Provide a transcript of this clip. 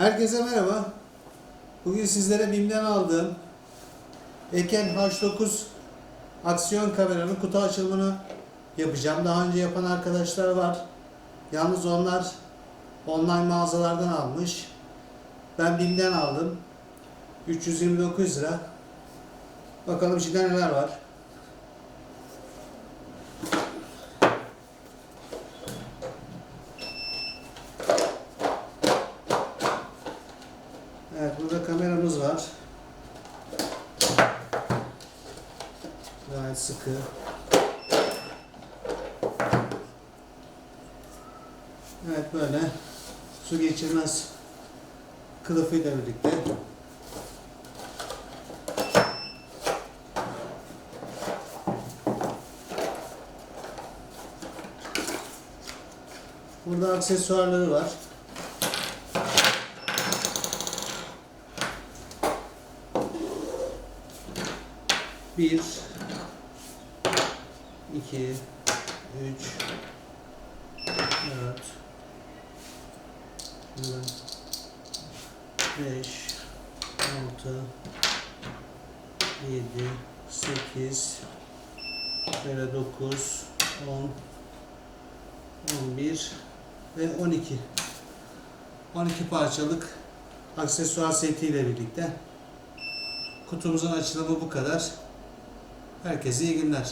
Herkese merhaba. Bugün sizlere BİM'den aldığım Eken H9 aksiyon kameranın kutu açılımını yapacağım. Daha önce yapan arkadaşlar var. Yalnız onlar online mağazalardan almış. Ben BİM'den aldım. 329 lira. Bakalım içinde neler var. Evet burada kameramız var. Gayet sıkı. Evet böyle su geçirmez kılıfıyla birlikte. Burada aksesuarları var. Bir, iki, üç, dört, beş, altı, yedi, sekiz, böyle dokuz, on, on bir ve on iki. On iki parçalık aksesuar setiyle birlikte. Kutumuzun açılımı bu kadar. Herkese iyi günler.